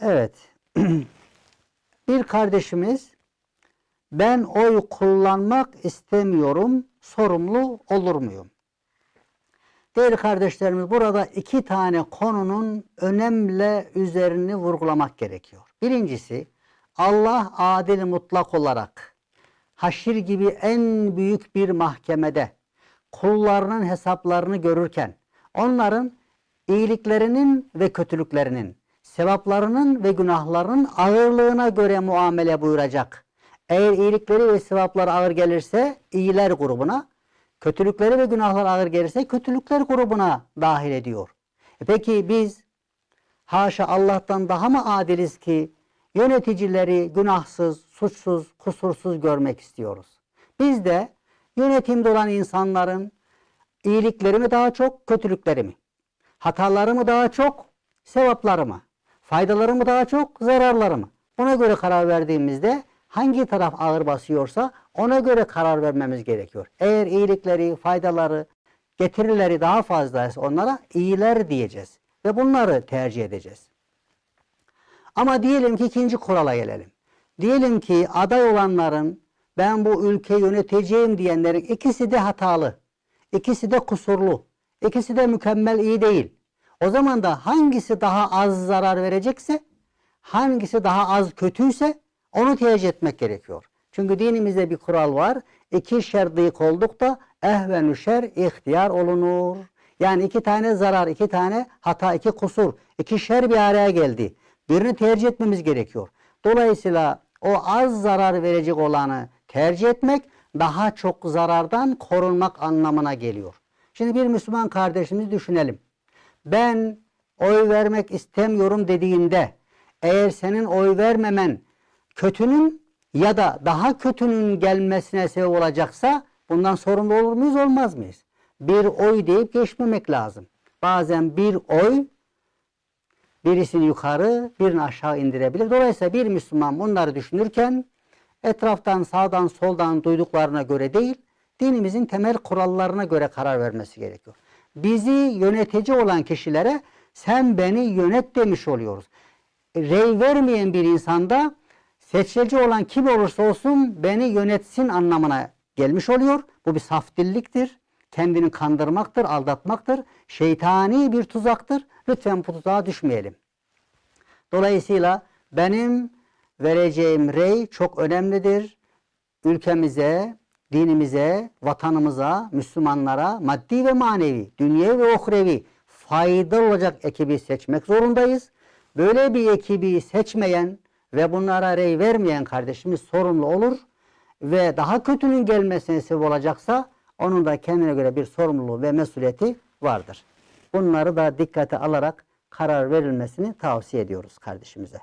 Evet. bir kardeşimiz ben oy kullanmak istemiyorum. Sorumlu olur muyum? Değerli kardeşlerimiz burada iki tane konunun önemli üzerini vurgulamak gerekiyor. Birincisi Allah adil mutlak olarak haşir gibi en büyük bir mahkemede kullarının hesaplarını görürken onların iyiliklerinin ve kötülüklerinin, sevaplarının ve günahlarının ağırlığına göre muamele buyuracak. Eğer iyilikleri ve sevapları ağır gelirse iyiler grubuna, kötülükleri ve günahlar ağır gelirse kötülükler grubuna dahil ediyor. E peki biz haşa Allah'tan daha mı adiliz ki yöneticileri günahsız, suçsuz, kusursuz görmek istiyoruz? Biz de yönetimde olan insanların iyilikleri mi daha çok, kötülükleri mi? Hataları mı daha çok, sevapları mı? Faydaları mı daha çok, zararları mı? Buna göre karar verdiğimizde hangi taraf ağır basıyorsa ona göre karar vermemiz gerekiyor. Eğer iyilikleri, faydaları, getirileri daha fazlaysa onlara iyiler diyeceğiz. Ve bunları tercih edeceğiz. Ama diyelim ki ikinci kurala gelelim. Diyelim ki aday olanların ben bu ülkeyi yöneteceğim diyenlerin ikisi de hatalı. ikisi de kusurlu. ikisi de mükemmel iyi değil. O zaman da hangisi daha az zarar verecekse, hangisi daha az kötüyse onu tercih etmek gerekiyor. Çünkü dinimizde bir kural var. İki şer dık oldukta ehvenü şer ihtiyar olunur. Yani iki tane zarar, iki tane hata, iki kusur, iki şer bir araya geldi. Birini tercih etmemiz gerekiyor. Dolayısıyla o az zarar verecek olanı tercih etmek daha çok zarardan korunmak anlamına geliyor. Şimdi bir Müslüman kardeşimizi düşünelim. Ben oy vermek istemiyorum dediğinde eğer senin oy vermemen kötünün ya da daha kötünün gelmesine sebep olacaksa bundan sorumlu olur muyuz olmaz mıyız? Bir oy deyip geçmemek lazım. Bazen bir oy birisini yukarı birini aşağı indirebilir. Dolayısıyla bir Müslüman bunları düşünürken etraftan sağdan soldan duyduklarına göre değil dinimizin temel kurallarına göre karar vermesi gerekiyor. Bizi yönetici olan kişilere sen beni yönet demiş oluyoruz. Rey vermeyen bir insanda seçici olan kim olursa olsun beni yönetsin anlamına gelmiş oluyor. Bu bir saf dilliktir. Kendini kandırmaktır, aldatmaktır. Şeytani bir tuzaktır. Lütfen bu tuzağa düşmeyelim. Dolayısıyla benim vereceğim rey çok önemlidir. Ülkemize, dinimize, vatanımıza, Müslümanlara maddi ve manevi, dünyevi ve uhrevi faydalı olacak ekibi seçmek zorundayız. Böyle bir ekibi seçmeyen ve bunlara rey vermeyen kardeşimiz sorumlu olur ve daha kötünün gelmesine sebep olacaksa onun da kendine göre bir sorumluluğu ve mesuliyeti vardır. Bunları da dikkate alarak karar verilmesini tavsiye ediyoruz kardeşimize.